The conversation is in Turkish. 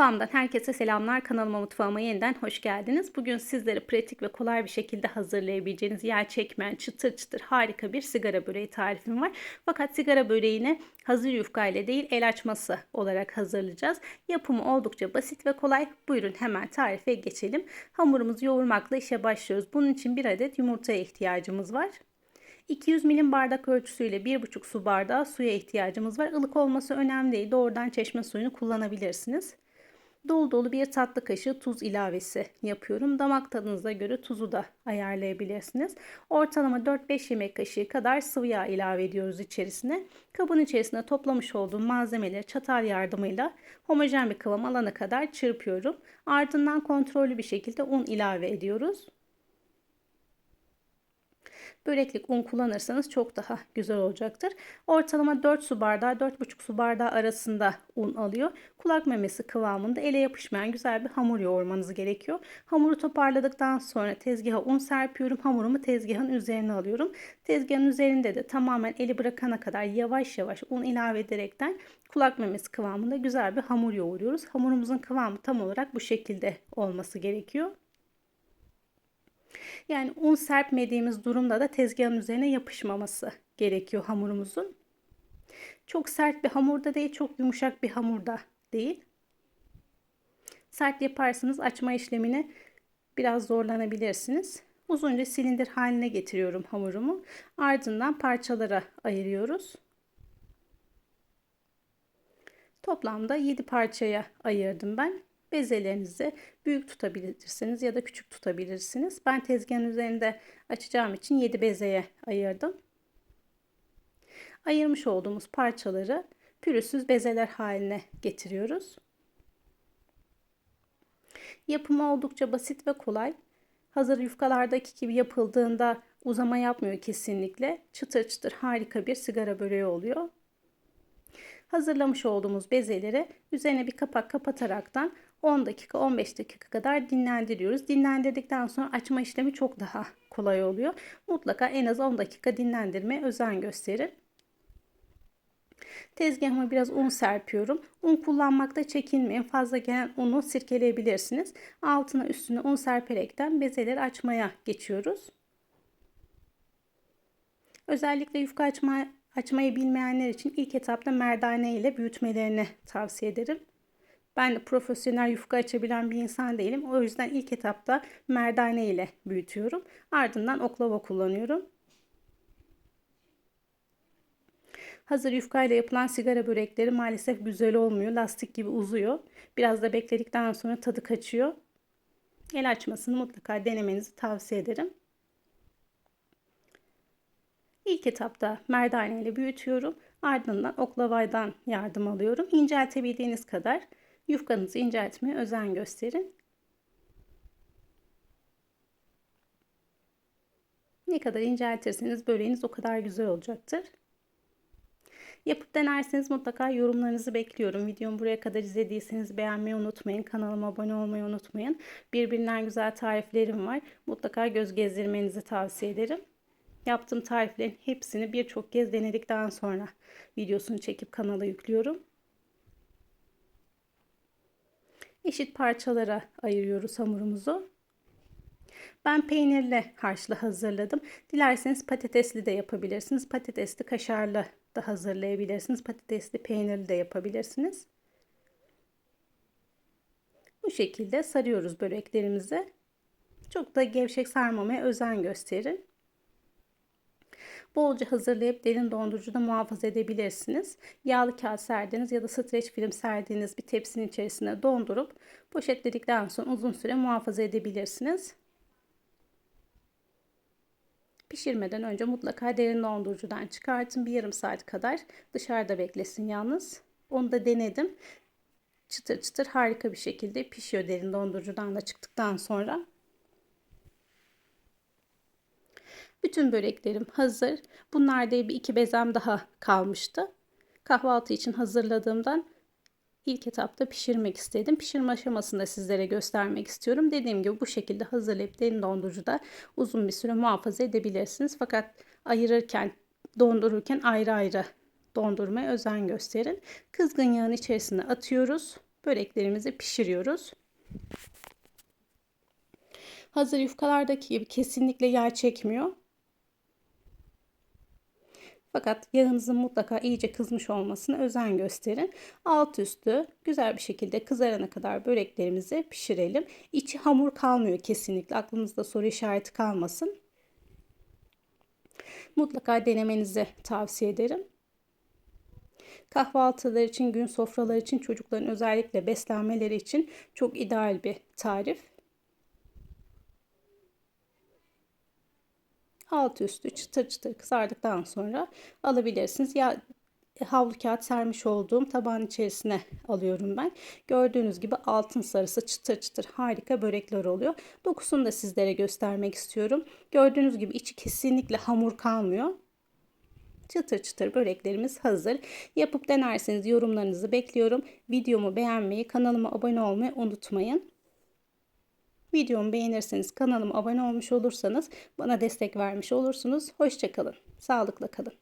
Mutfağımdan herkese selamlar. Kanalıma mutfağıma yeniden hoş geldiniz. Bugün sizlere pratik ve kolay bir şekilde hazırlayabileceğiniz yer çekmeyen çıtır çıtır harika bir sigara böreği tarifim var. Fakat sigara böreğini hazır yufka ile değil el açması olarak hazırlayacağız. Yapımı oldukça basit ve kolay. Buyurun hemen tarife geçelim. Hamurumuzu yoğurmakla işe başlıyoruz. Bunun için bir adet yumurtaya ihtiyacımız var. 200 milim bardak ölçüsüyle 1,5 su bardağı suya ihtiyacımız var. Ilık olması önemli değil. Doğrudan çeşme suyunu kullanabilirsiniz. Dolu dolu bir tatlı kaşığı tuz ilavesi yapıyorum. Damak tadınıza göre tuzu da ayarlayabilirsiniz. Ortalama 4-5 yemek kaşığı kadar sıvı yağ ilave ediyoruz içerisine. Kabın içerisine toplamış olduğum malzemeleri çatal yardımıyla homojen bir kıvam alana kadar çırpıyorum. Ardından kontrollü bir şekilde un ilave ediyoruz. Böreklik un kullanırsanız çok daha güzel olacaktır. Ortalama 4 su bardağı 4,5 su bardağı arasında un alıyor. Kulak memesi kıvamında ele yapışmayan güzel bir hamur yoğurmanız gerekiyor. Hamuru toparladıktan sonra tezgaha un serpiyorum. Hamurumu tezgahın üzerine alıyorum. Tezgahın üzerinde de tamamen eli bırakana kadar yavaş yavaş un ilave ederekten kulak memesi kıvamında güzel bir hamur yoğuruyoruz. Hamurumuzun kıvamı tam olarak bu şekilde olması gerekiyor. Yani un serpmediğimiz durumda da tezgahın üzerine yapışmaması gerekiyor hamurumuzun. Çok sert bir hamurda değil, çok yumuşak bir hamurda değil. Sert yaparsanız açma işlemini biraz zorlanabilirsiniz. Uzunca silindir haline getiriyorum hamurumu. Ardından parçalara ayırıyoruz. Toplamda 7 parçaya ayırdım ben. Bezelerinizi büyük tutabilirsiniz ya da küçük tutabilirsiniz. Ben tezgahın üzerinde açacağım için 7 bezeye ayırdım. Ayırmış olduğumuz parçaları pürüzsüz bezeler haline getiriyoruz. Yapımı oldukça basit ve kolay. Hazır yufkalardaki gibi yapıldığında uzama yapmıyor kesinlikle. Çıtır çıtır harika bir sigara böreği oluyor. Hazırlamış olduğumuz bezeleri üzerine bir kapak kapataraktan 10 dakika 15 dakika kadar dinlendiriyoruz. Dinlendirdikten sonra açma işlemi çok daha kolay oluyor. Mutlaka en az 10 dakika dinlendirmeye özen gösterin. Tezgahıma biraz un serpiyorum. Un kullanmakta çekinmeyin. Fazla gelen unu sirkeleyebilirsiniz. Altına üstüne un serperekten bezeleri açmaya geçiyoruz. Özellikle yufka açma, açmayı bilmeyenler için ilk etapta merdane ile büyütmelerini tavsiye ederim. Ben de profesyonel yufka açabilen bir insan değilim. O yüzden ilk etapta merdane ile büyütüyorum. Ardından oklava kullanıyorum. Hazır yufka ile yapılan sigara börekleri maalesef güzel olmuyor. Lastik gibi uzuyor. Biraz da bekledikten sonra tadı kaçıyor. El açmasını mutlaka denemenizi tavsiye ederim. İlk etapta merdane ile büyütüyorum. Ardından oklavaydan yardım alıyorum. İnceltebildiğiniz kadar Yufkanızı inceltmeye özen gösterin. Ne kadar inceltirseniz böreğiniz o kadar güzel olacaktır. Yapıp denerseniz mutlaka yorumlarınızı bekliyorum. Videomu buraya kadar izlediyseniz beğenmeyi unutmayın. Kanalıma abone olmayı unutmayın. Birbirinden güzel tariflerim var. Mutlaka göz gezdirmenizi tavsiye ederim. Yaptığım tariflerin hepsini birçok kez denedikten sonra videosunu çekip kanala yüklüyorum. Eşit parçalara ayırıyoruz hamurumuzu. Ben peynirli harçlı hazırladım. Dilerseniz patatesli de yapabilirsiniz. Patatesli kaşarlı da hazırlayabilirsiniz. Patatesli peynirli de yapabilirsiniz. Bu şekilde sarıyoruz böreklerimizi. Çok da gevşek sarmamaya özen gösterin. Bolca hazırlayıp derin dondurucuda muhafaza edebilirsiniz. Yağlı kağıt serdiğiniz ya da streç film serdiğiniz bir tepsinin içerisine dondurup poşetledikten sonra uzun süre muhafaza edebilirsiniz. Pişirmeden önce mutlaka derin dondurucudan çıkartın. Bir yarım saat kadar dışarıda beklesin yalnız. Onu da denedim. Çıtır çıtır harika bir şekilde pişiyor derin dondurucudan da çıktıktan sonra. Bütün böreklerim hazır. Bunlarda bir iki bezem daha kalmıştı. Kahvaltı için hazırladığımdan ilk etapta pişirmek istedim. Pişirme aşamasını da sizlere göstermek istiyorum. Dediğim gibi bu şekilde hazırlayıp derin dondurucuda uzun bir süre muhafaza edebilirsiniz. Fakat ayırırken, dondururken ayrı ayrı dondurmaya özen gösterin. Kızgın yağın içerisine atıyoruz. böreklerimizi pişiriyoruz. Hazır yufkalardaki gibi kesinlikle yağ çekmiyor. Fakat yağınızın mutlaka iyice kızmış olmasına özen gösterin. Alt üstü güzel bir şekilde kızarana kadar böreklerimizi pişirelim. İçi hamur kalmıyor kesinlikle. Aklınızda soru işareti kalmasın. Mutlaka denemenizi tavsiye ederim. Kahvaltılar için, gün sofraları için, çocukların özellikle beslenmeleri için çok ideal bir tarif. Alt üstü çıtır çıtır kızardıktan sonra alabilirsiniz. Ya havlu kağıt sermiş olduğum tabağın içerisine alıyorum ben. Gördüğünüz gibi altın sarısı çıtır çıtır harika börekler oluyor. Dokusunu da sizlere göstermek istiyorum. Gördüğünüz gibi içi kesinlikle hamur kalmıyor. Çıtır çıtır böreklerimiz hazır. Yapıp denerseniz yorumlarınızı bekliyorum. Videomu beğenmeyi, kanalıma abone olmayı unutmayın. Videomu beğenirseniz kanalıma abone olmuş olursanız bana destek vermiş olursunuz. Hoşçakalın. Sağlıkla kalın.